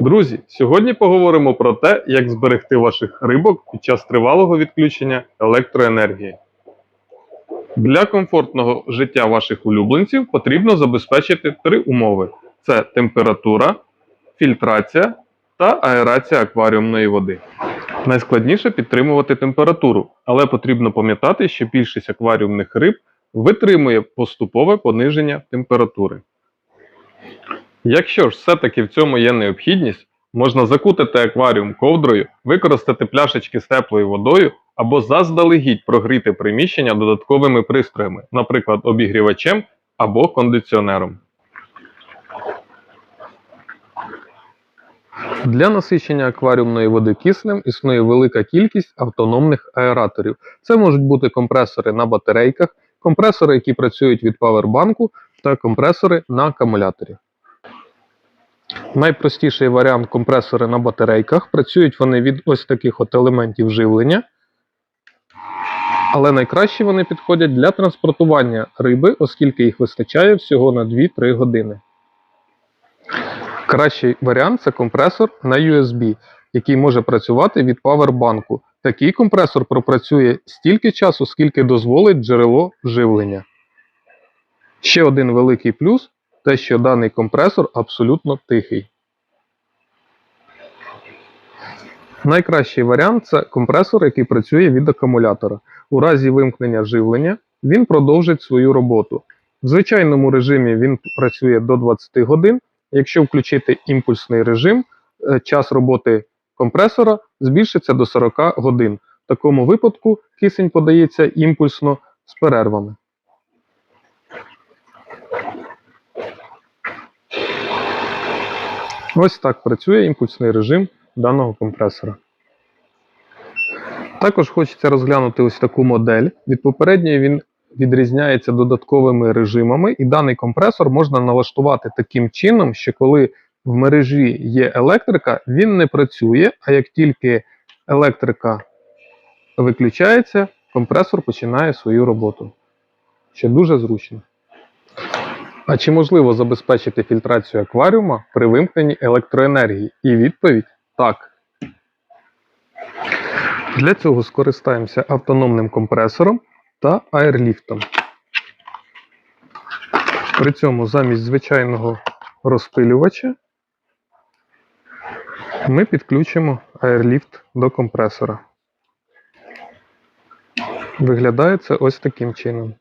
Друзі, сьогодні поговоримо про те, як зберегти ваших рибок під час тривалого відключення електроенергії. Для комфортного життя ваших улюбленців потрібно забезпечити три умови: це температура, фільтрація та аерація акваріумної води. Найскладніше підтримувати температуру, але потрібно пам'ятати, що більшість акваріумних риб витримує поступове пониження температури. Якщо ж все-таки в цьому є необхідність, можна закутати акваріум ковдрою, використати пляшечки з теплою водою або заздалегідь прогріти приміщення додатковими пристроями, наприклад, обігрівачем або кондиціонером. Для насичення акваріумної води киснем існує велика кількість автономних аераторів. Це можуть бути компресори на батарейках, компресори, які працюють від павербанку, та компресори на акумуляторі. Найпростіший варіант компресори на батарейках. Працюють вони від ось таких от елементів живлення. Але найкраще вони підходять для транспортування риби, оскільки їх вистачає всього на 2-3 години. Кращий варіант це компресор на USB, який може працювати від павербанку. Такий компресор пропрацює стільки часу, скільки дозволить джерело живлення. Ще один великий плюс те, що даний компресор абсолютно тихий. Найкращий варіант це компресор, який працює від акумулятора. У разі вимкнення живлення він продовжить свою роботу. В звичайному режимі він працює до 20 годин. Якщо включити імпульсний режим, е, час роботи компресора збільшиться до 40 годин. В такому випадку кисень подається імпульсно з перервами. Ось так працює імпульсний режим даного компресора. Також хочеться розглянути ось таку модель. Від попередньої він відрізняється додатковими режимами, і даний компресор можна налаштувати таким чином, що коли в мережі є електрика, він не працює, а як тільки електрика виключається, компресор починає свою роботу. Що дуже зручно. А чи можливо забезпечити фільтрацію акваріума при вимкненні електроенергії? І відповідь так. Для цього скористаємося автономним компресором та аерліфтом. При цьому замість звичайного розпилювача ми підключимо аерліфт до компресора. Виглядає це ось таким чином.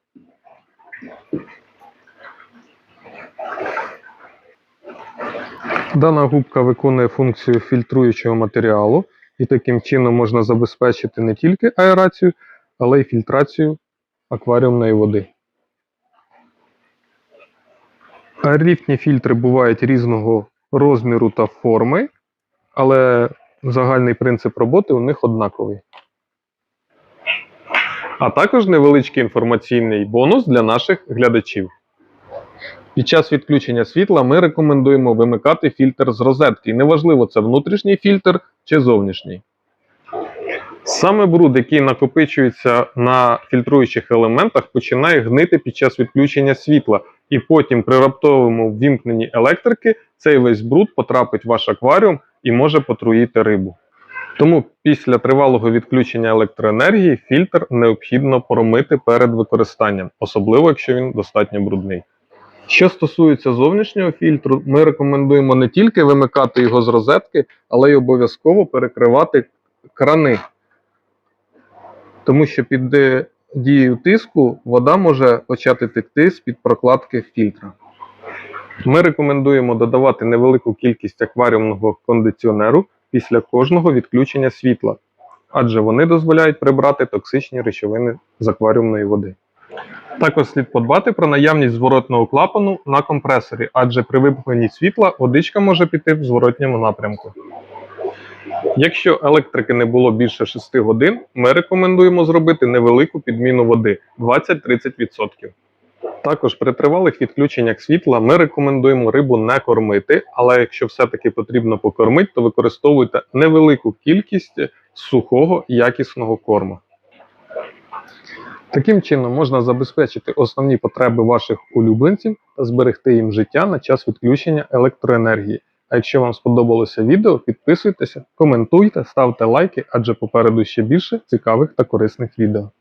Дана губка виконує функцію фільтруючого матеріалу, і таким чином можна забезпечити не тільки аерацію, але й фільтрацію акваріумної води. Аерліфтні фільтри бувають різного розміру та форми, але загальний принцип роботи у них однаковий. А також невеличкий інформаційний бонус для наших глядачів. Під час відключення світла ми рекомендуємо вимикати фільтр з розетки. Неважливо, це внутрішній фільтр чи зовнішній. Саме бруд, який накопичується на фільтруючих елементах, починає гнити під час відключення світла, і потім при раптовому ввімкненні електрики цей весь бруд потрапить в ваш акваріум і може потруїти рибу. Тому після тривалого відключення електроенергії фільтр необхідно промити перед використанням, особливо якщо він достатньо брудний. Що стосується зовнішнього фільтру, ми рекомендуємо не тільки вимикати його з розетки, але й обов'язково перекривати крани. Тому що під е, дією тиску вода може почати текти з-під прокладки фільтра. Ми рекомендуємо додавати невелику кількість акваріумного кондиціонеру після кожного відключення світла, адже вони дозволяють прибрати токсичні речовини з акваріумної води. Також слід подбати про наявність зворотного клапану на компресорі, адже при вимкненні світла водичка може піти в зворотньому напрямку. Якщо електрики не було більше 6 годин, ми рекомендуємо зробити невелику підміну води 20-30%. Також при тривалих відключеннях світла ми рекомендуємо рибу не кормити, але якщо все-таки потрібно покормити, то використовуйте невелику кількість сухого якісного корму. Таким чином можна забезпечити основні потреби ваших улюбленців та зберегти їм життя на час відключення електроенергії. А якщо вам сподобалося відео, підписуйтеся, коментуйте, ставте лайки, адже попереду ще більше цікавих та корисних відео.